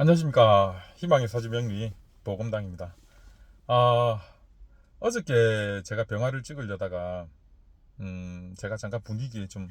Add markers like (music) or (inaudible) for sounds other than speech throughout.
안녕하십니까. 희망의 사주명리 보검당입니다. 아 어저께 제가 병화를 찍으려다가 음 제가 잠깐 분위기에 좀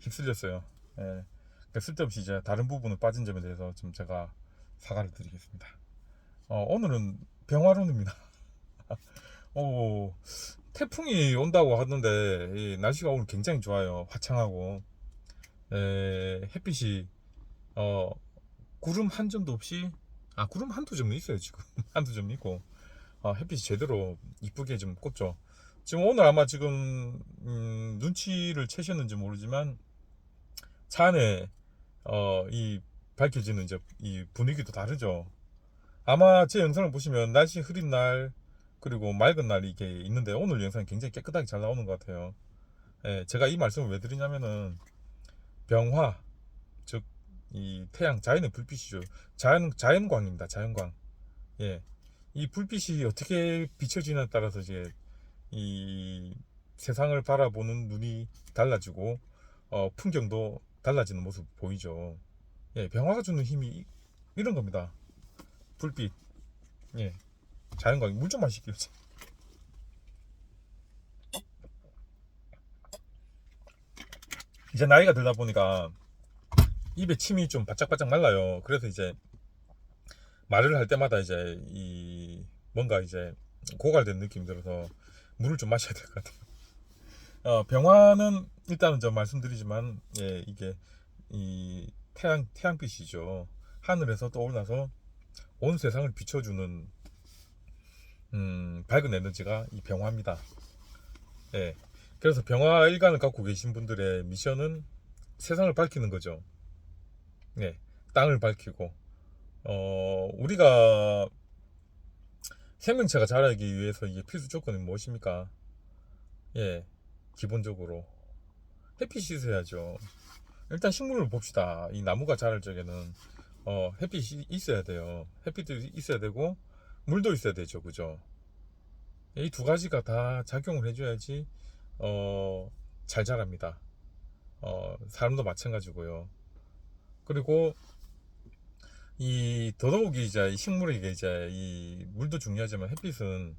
휩쓸렸어요. 예. 그러니까 쓸데없이 이제 다른 부분을 빠진 점에 대해서 좀 제가 사과를 드리겠습니다. 어, 오늘은 병화론입니다. (laughs) 오, 태풍이 온다고 하던데 이 날씨가 오늘 굉장히 좋아요. 화창하고. 에, 햇빛이 어, 구름 한 점도 없이 아 구름 한두 점은 있어요 지금. (laughs) 한두 점 있고. 아, 햇빛이 제대로 이쁘게 좀 꽂죠. 지금 오늘 아마 지금 음, 눈치를 채셨는지 모르지만 차 안에 어, 이 밝혀지는 이제 이 분위기도 다르죠. 아마 제 영상을 보시면 날씨 흐린 날 그리고 맑은 날 이게 있는데 오늘 영상이 굉장히 깨끗하게 잘 나오는 것 같아요. 예, 제가 이 말씀을 왜 드리냐면은 병화 즉 이 태양 자연의 불빛이죠. 자연 자연광입니다. 자연광. 예. 이 불빛이 어떻게 비춰지냐에 따라서 이제 이 세상을 바라보는 눈이 달라지고 어, 풍경도 달라지는 모습 보이죠. 예, 병화가 주는 힘이 이- 이런 겁니다. 불빛. 예. 자연광. 물 좀 마실게요. 이제 나이가 들다 보니까 입에 침이 좀 바짝바짝 말라요. 그래서 이제 말을 할 때마다 이제 이 뭔가 이제 고갈된 느낌이 들어서 물을 좀 마셔야 될 것 같아요. 어, 병화는 일단은 저 말씀드리지만 예, 이게 이 태양 태양빛이죠. 하늘에서 떠올라서 온 세상을 비춰주는 음, 밝은 에너지가 이 병화입니다. 예. 그래서 병화 일간을 갖고 계신 분들의 미션은 세상을 밝히는 거죠. 예, 땅을 밝히고 어, 우리가 생명체가 자라기 위해서 이게 필수 조건이 무엇입니까? 예, 기본적으로 햇빛이 있어야죠. 일단 식물을 봅시다. 이 나무가 자랄 적에는 어, 햇빛이 있어야 돼요. 햇빛도 있어야 되고 물도 있어야 되죠, 그죠? 이 두 가지가 다 작용을 해줘야지 어, 잘 자랍니다. 어, 사람도 마찬가지고요. 그리고 이 더더욱이 이제 이 식물에게 이제 이 물도 중요하지만 햇빛은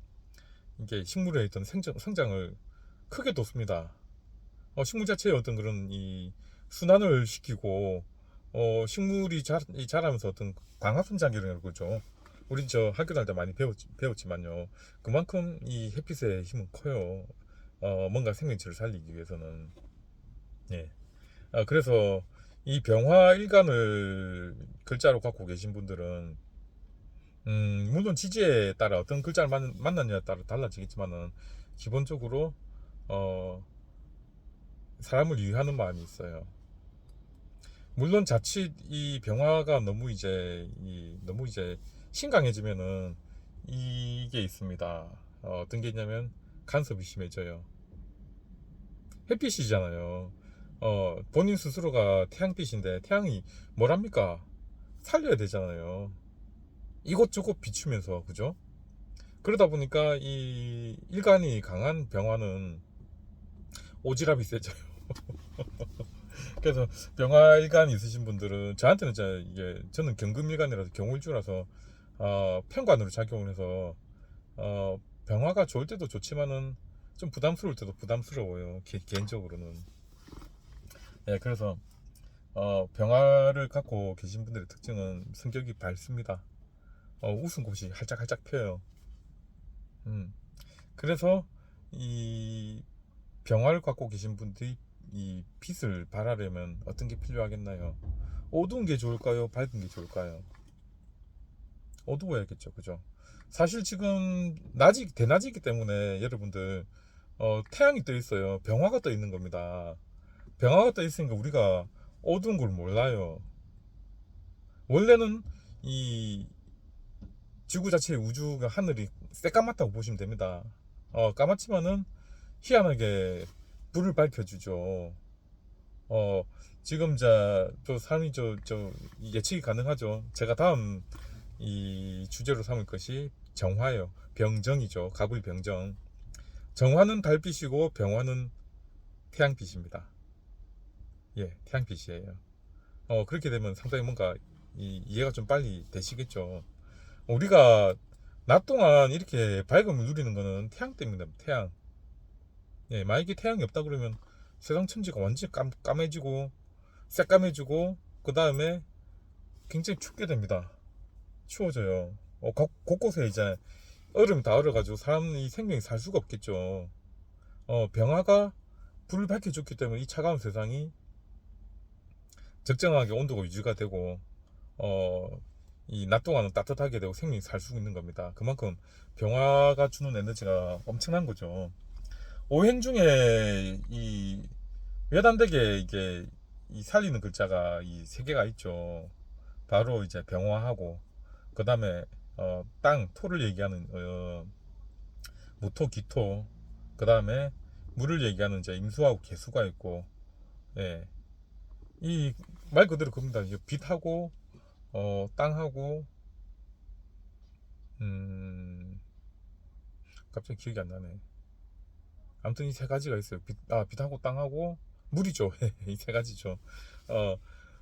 이게 식물의 어떤 생장, 성장을 크게 돕습니다. 어, 식물 자체의 어떤 그런 이 순환을 시키고 어, 식물이 자, 이 자라면서 어떤 광합 성장이라는 거죠. 우리 저 학교 다닐 때 많이 배웠, 배웠지만요. 그만큼 이 햇빛의 힘은 커요. 어, 뭔가 생명체를 살리기 위해서는. 예. 아, 그래서 이 병화 일간을 글자로 갖고 계신 분들은 음, 물론 지지에 따라 어떤 글자를 만, 만났냐에 따라 달라지겠지만은 기본적으로 어, 사람을 유의하는 마음이 있어요. 물론 자칫 이 병화가 너무 이제 이, 너무 이제 심강해지면은 이게 있습니다. 어, 어떤 게 있냐면 간섭이 심해져요. 햇빛이잖아요. 어, 본인 스스로가 태양빛인데 태양이 뭐랍니까? 살려야 되잖아요. 이것저것 비추면서, 그죠? 그러다 보니까 이 일간이 강한 병화는 오지랖이 세져요. (laughs) 그래서 병화 일간 있으신 분들은 저한테는 이제 이게 저는 경금 일간이라서 경울주라서 어, 편관으로 작용을 해서 어, 병화가 좋을 때도 좋지만은 좀 부담스러울 때도 부담스러워요. 개, 개인적으로는. 예, 그래서 어, 병화를 갖고 계신 분들의 특징은 성격이 밝습니다. 어, 웃음꽃이 활짝활짝 펴요. 음. 그래서 이 병화를 갖고 계신 분들이 이 빛을 발하려면 어떤 게 필요하겠나요? 어두운 게 좋을까요? 밝은 게 좋을까요? 어두워야겠죠, 그죠? 사실 지금 낮이 대낮이기 때문에 여러분들 어, 태양이 떠 있어요. 병화가 떠 있는 겁니다. 병화가 떠 있으니까 우리가 어두운 걸 몰라요. 원래는 이 지구 자체의 우주가 하늘이 새까맣다고 보시면 됩니다. 어, 까맣지만은 희한하게 불을 밝혀주죠. 어, 지금 자, 저 삶이 저, 저 예측이 가능하죠. 제가 다음 이 주제로 삼을 것이 정화예요. 병정이죠. 가불 병정. 정화는 달빛이고 병화는 태양빛입니다. 예, 태양빛이에요. 어, 그렇게 되면 상당히 뭔가 이, 이해가 좀 빨리 되시겠죠. 우리가 낮 동안 이렇게 밝음을 누리는 거는 태양 때문입니다. 태양. 예, 만약에 태양이 없다 그러면 세상 천지가 완전히 깜, 까매지고 새까매지고 그 다음에 굉장히 춥게 됩니다. 추워져요. 어, 곳- 곳곳에 이제 얼음이 다 얼어가지고 사람이 생명이 살 수가 없겠죠. 어, 병화가 불을 밝혀줬기 때문에 이 차가운 세상이 적정하게 온도가 유지가 되고 어, 이 낮 동안은 따뜻하게 되고 생명이 살 수 있는 겁니다. 그만큼 병화가 주는 에너지가 엄청난 거죠. 오행 중에 이 외단되게 이게 이 살리는 글자가 이 세 개가 있죠. 바로 이제 병화하고 그 다음에 어, 땅 토를 얘기하는 어, 무토 기토 그 다음에 물을 얘기하는 이제 임수하고 개수가 있고 예. 이 말 그대로 그겁니다. 이제 빛하고 어, 땅하고 음 갑자기 기억이 안 나네. 아무튼 이 세 가지가 있어요. 빛, 아, 빛하고 땅하고 물이죠. (laughs) 이 세 가지죠. 어,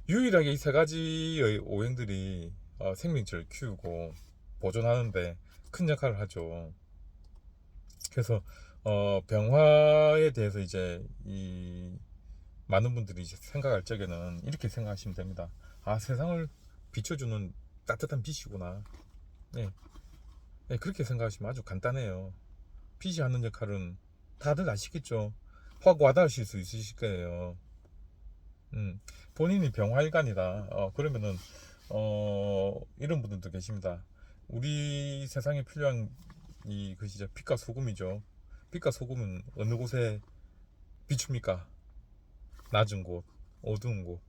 유일하게 이 세 가지의 오행들이 어, 생명체를 키우고 보존하는데 큰 역할을 하죠. 그래서 어, 병화에 대해서 이제 이 많은 분들이 생각할 적에는 이렇게 생각하시면 됩니다. 아, 세상을 비춰주는 따뜻한 빛이구나. 네. 네, 그렇게 생각하시면 아주 간단해요. 빛이 하는 역할은 다들 아시겠죠? 확 와닿으실 수 있으실 거예요. 음, 본인이 병화일간이다. 어, 그러면은, 어, 이런 분들도 계십니다. 우리 세상에 필요한 이, 그 진짜 빛과 소금이죠. 빛과 소금은 어느 곳에 비춥니까? 낮은 곳, 어두운 곳,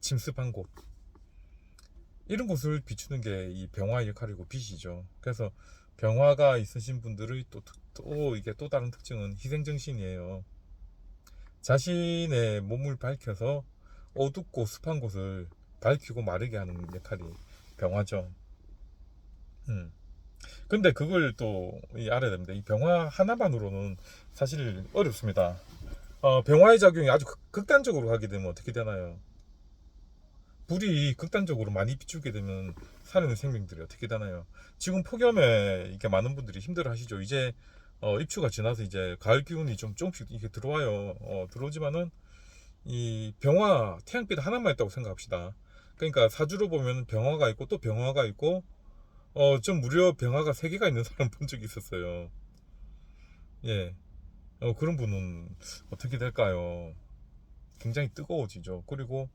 침습한 곳. 이런 곳을 비추는 게 이 병화의 역할이고 빛이죠. 그래서 병화가 있으신 분들의 또, 특- 또 이게 또 다른 특징은 희생정신이에요. 자신의 몸을 밝혀서 어둡고 습한 곳을 밝히고 마르게 하는 역할이 병화죠. 음. 근데 그걸 또이 알아야 됩니다. 이 병화 하나만으로는 사실 어렵습니다. 어, 병화의 작용이 아주 극- 극단적으로 하게 되면 어떻게 되나요? 불이 극단적으로 많이 비추게 되면 사는 생명들이 어떻게 되나요? 지금 폭염에 이렇게 많은 분들이 힘들어 하시죠. 이제 어, 입추가 지나서 이제 가을 기운이 좀 조금씩 이렇게 들어와요. 어, 들어오지만은 이 병화 태양빛 하나만 있다고 생각합시다. 그러니까 사주로 보면 병화가 있고 또 병화가 있고 어, 좀 무려 병화가 세 개가 있는 사람 본 적이 있었어요. 예. 어, 그런 분은 어떻게 될까요? 굉장히 뜨거워지죠. 그리고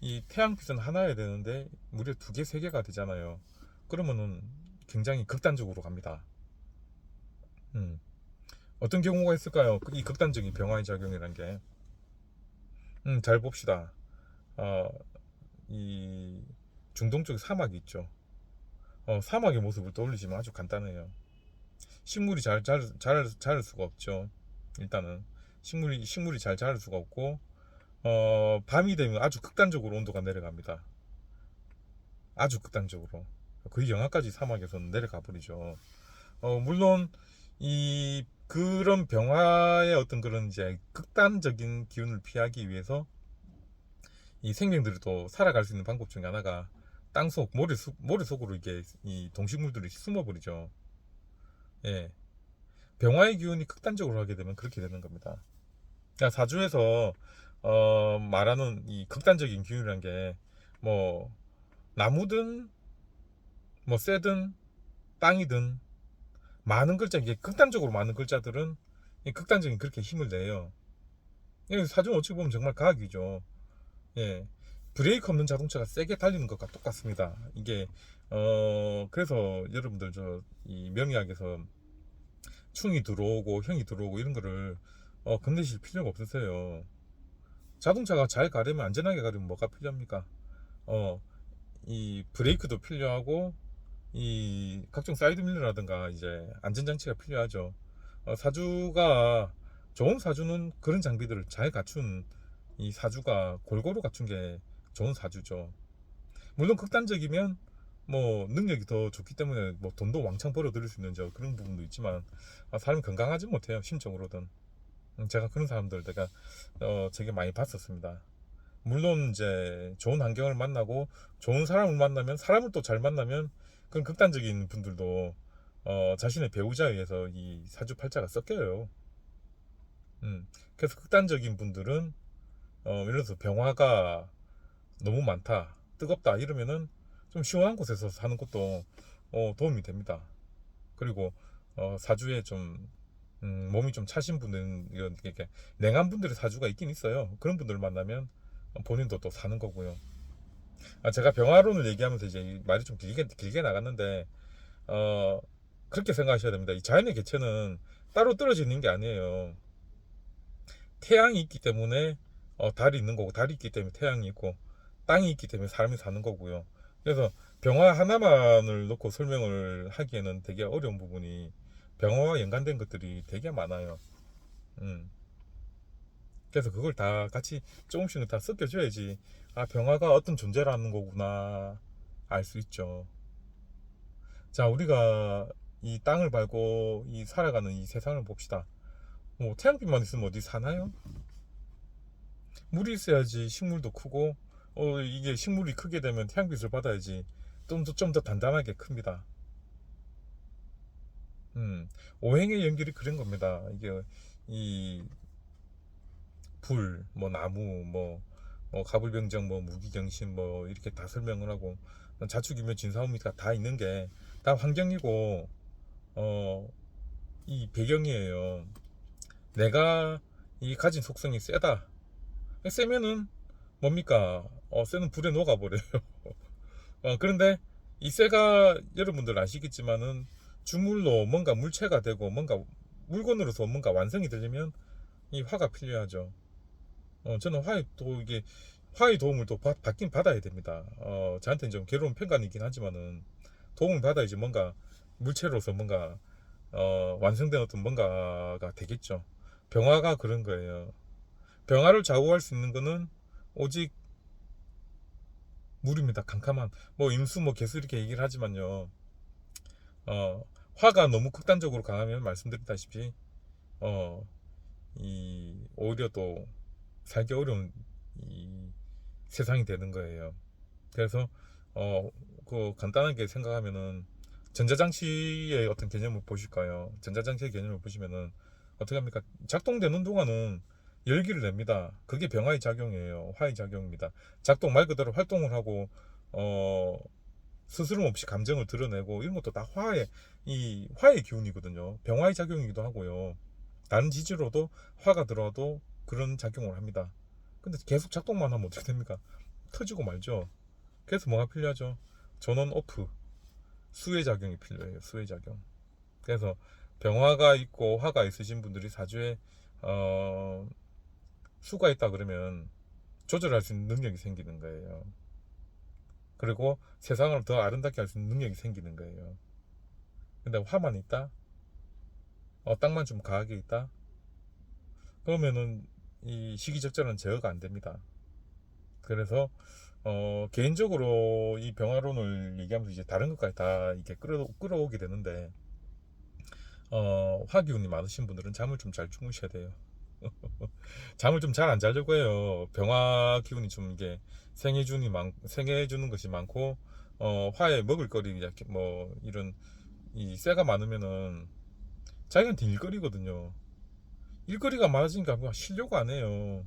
이 태양빛은 하나여야 되는데 무려 두 개, 세 개가 되잖아요. 그러면은 굉장히 극단적으로 갑니다. 음. 어떤 경우가 있을까요? 그이 극단적인 병화의 작용이란 게. 음, 잘 봅시다. 어, 이 중동 쪽 사막이 있죠. 어, 사막의 모습을 떠올리시면 아주 간단해요. 식물이 잘 자랄, 자랄, 자랄 수가 없죠. 일단은 식물이 식물이 잘 자랄 수가 없고 어, 밤이 되면 아주 극단적으로 온도가 내려갑니다. 아주 극단적으로. 거의 영하까지 사막에서는 내려가 버리죠. 어, 물론 이 그런 병화의 어떤 그런 이제 극단적인 기운을 피하기 위해서 이 생명들이 또 살아갈 수 있는 방법 중에 하나가 땅속 모래 속 모래 속으로 이게 이 동식물들이 숨어 버리죠. 예. 병화의 기운이 극단적으로 하게 되면 그렇게 되는 겁니다. 그러니까 사주에서 어, 말하는 이 극단적인 기운이란 게 뭐 나무든 뭐 쇠든 땅이든 많은 글자 이게 극단적으로 많은 글자들은 이 극단적인 그렇게 힘을 내요. 이 사주 어찌 보면 정말 과학이죠. 예. 브레이크 없는 자동차가 세게 달리는 것과 똑같습니다. 이게 어 그래서 여러분들 저 이 명리학에서 충이 들어오고 형이 들어오고 이런 거를 어 건드실 필요가 없으세요. 자동차가 잘 가려면 안전하게 가려면 뭐가 필요합니까? 어 이 브레이크도 필요하고 이 각종 사이드 밀러라든가 이제 안전장치가 필요하죠. 어, 사주가 좋은 사주는 그런 장비들을 잘 갖춘 이 사주가 골고루 갖춘 게 좋은 사주죠. 물론 극단적이면 뭐 능력이 더 좋기 때문에 뭐 돈도 왕창 벌어들일 수 있는 저 그런 부분도 있지만 아, 사람이 건강하지 못해요 심적으로든 음, 제가 그런 사람들 내가 어 되게 많이 봤었습니다. 물론 이제 좋은 환경을 만나고 좋은 사람을 만나면 사람을 또 잘 만나면 그런 극단적인 분들도 어, 자신의 배우자에 의해서 이 사주팔자가 섞여요. 음, 그래서 극단적인 분들은 어, 예를 들어서 병화가 너무 많다, 뜨겁다 이러면은 좀 시원한 곳에서 사는 것도 어, 도움이 됩니다. 그리고 어, 사주에 좀 음, 몸이 좀 차신 분은 이런 이렇게 냉한 분들의 사주가 있긴 있어요. 그런 분들을 만나면 본인도 또 사는 거고요. 아, 제가 병화론을 얘기하면서 이제 이 말이 좀 길게 길게 나갔는데 어, 그렇게 생각하셔야 됩니다. 이 자연의 개체는 따로 떨어지는 게 아니에요. 태양이 있기 때문에 어, 달이 있는 거고 달이 있기 때문에 태양이 있고 땅이 있기 때문에 사람이 사는 거고요. 그래서 병화 하나만을 놓고 설명을 하기에는 되게 어려운 부분이 병화와 연관된 것들이 되게 많아요. 음. 그래서 그걸 다 같이 조금씩은 다 섞여줘야지 아 병화가 어떤 존재라는 거구나 알 수 있죠. 자 우리가 이 땅을 밟고 이 살아가는 이 세상을 봅시다. 뭐 태양빛만 있으면 어디 사나요? 물이 있어야지 식물도 크고 어 이게 식물이 크게 되면 태양빛을 받아야지 좀 더 좀 더 단단하게 큽니다. 음 오행의 연결이 그런 겁니다. 이게 이 불, 뭐 나무, 뭐, 뭐 가불병정, 뭐 무기경신, 뭐 이렇게 다 설명을 하고 자축이면 진사오미가 다 있는 게 다 환경이고 어 이 배경이에요. 내가 이 가진 속성이 세다. 세면은 뭡니까? 어, 쇠는 불에 녹아버려요. 어, (laughs) 그런데 이 쇠가 여러분들 아시겠지만은 주물로 뭔가 물체가 되고 뭔가 물건으로서 뭔가 완성이 되려면 이 화가 필요하죠. 어, 저는 화의 또 이게 화의 도움을 또 받, 받긴 받아야 됩니다. 어, 저한테는 좀 괴로운 평간이긴 하지만은 도움을 받아야지 뭔가 물체로서 뭔가 어, 완성된 어떤 뭔가가 되겠죠. 병화가 그런 거예요. 병화를 좌우할 수 있는 거는 오직 물입니다. 캄캄한 뭐 임수 뭐 개수 이렇게 얘기를 하지만요. 어, 화가 너무 극단적으로 강하면 말씀드렸다시피 어, 이 오히려 또 살기 어려운 이 세상이 되는 거예요. 그래서 어, 그 간단하게 생각하면은 전자장치의 어떤 개념을 보실까요? 전자장치의 개념을 보시면은 어떻게 합니까? 작동되는 동안은 열기를 냅니다. 그게 병화의 작용이에요. 화의 작용입니다. 작동 말 그대로 활동을 하고 어 스스럼 없이 감정을 드러내고 이런 것도 다 화의 이 화의 기운이거든요. 병화의 작용이기도 하고요. 다른 지지로도 화가 들어와도 그런 작용을 합니다. 근데 계속 작동만 하면 어떻게 됩니까? 터지고 말죠. 그래서 뭐가 필요하죠? 전원 오프. 수의 작용이 필요해요. 수의 작용. 그래서 병화가 있고 화가 있으신 분들이 사주에 어, 수가 있다 그러면 조절할 수 있는 능력이 생기는 거예요. 그리고 세상을 더 아름답게 할 수 있는 능력이 생기는 거예요. 근데 화만 있다? 어, 땅만 좀 강하게 있다? 그러면은 이 시기적절한 제어가 안 됩니다. 그래서 어, 개인적으로 이 병화론을 얘기하면서 이제 다른 것까지 다 이렇게 끌어, 끌어오게 되는데 어, 화기운이 많으신 분들은 잠을 좀 잘 주무셔야 돼요. (laughs) 잠을 좀 잘 안 자려고 해요. 병화 기운이 좀 이게 생해주니 많, 생해주는 것이 많고 어, 화에 먹을거리 이렇게 뭐 이런 이 쇠가 많으면은 자기한테 일거리거든요. 일거리가 많아지니까 뭐 쉬려고 안 해요.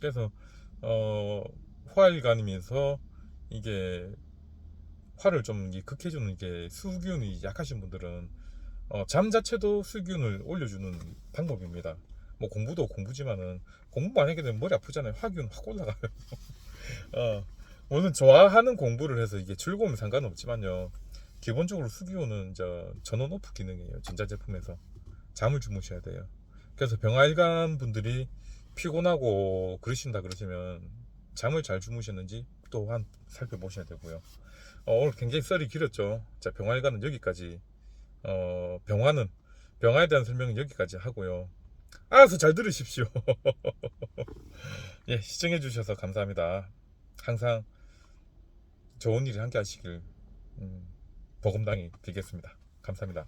그래서 어, 화일간이면서 이게 화를 좀 극해주는 게 수기운이 약하신 분들은 어, 잠 자체도 수기운을 올려주는 방법입니다. 뭐 공부도 공부지만은 공부 만약에 되면 머리 아프잖아요. 화기운 확 올라가요. (laughs) 어, 물론 좋아하는 공부를 해서 이게 즐거우면 상관없지만요. 기본적으로 수기운은 저 전원 오프 기능이에요. 전자제품에서 잠을 주무셔야 돼요. 그래서 병화일간 분들이 피곤하고 그러신다 그러시면 잠을 잘 주무셨는지 또한 살펴보셔야 되고요. 어, 오늘 굉장히 썰이 길었죠. 자, 병화일간은 여기까지. 어, 병화는 병화에 대한 설명은 여기까지 하고요. 알아서 잘 들으십시오. (laughs) 예, 시청해 주셔서 감사합니다. 항상 좋은 일이 함께 하시길 음, 복음당이 빌겠습니다. 감사합니다.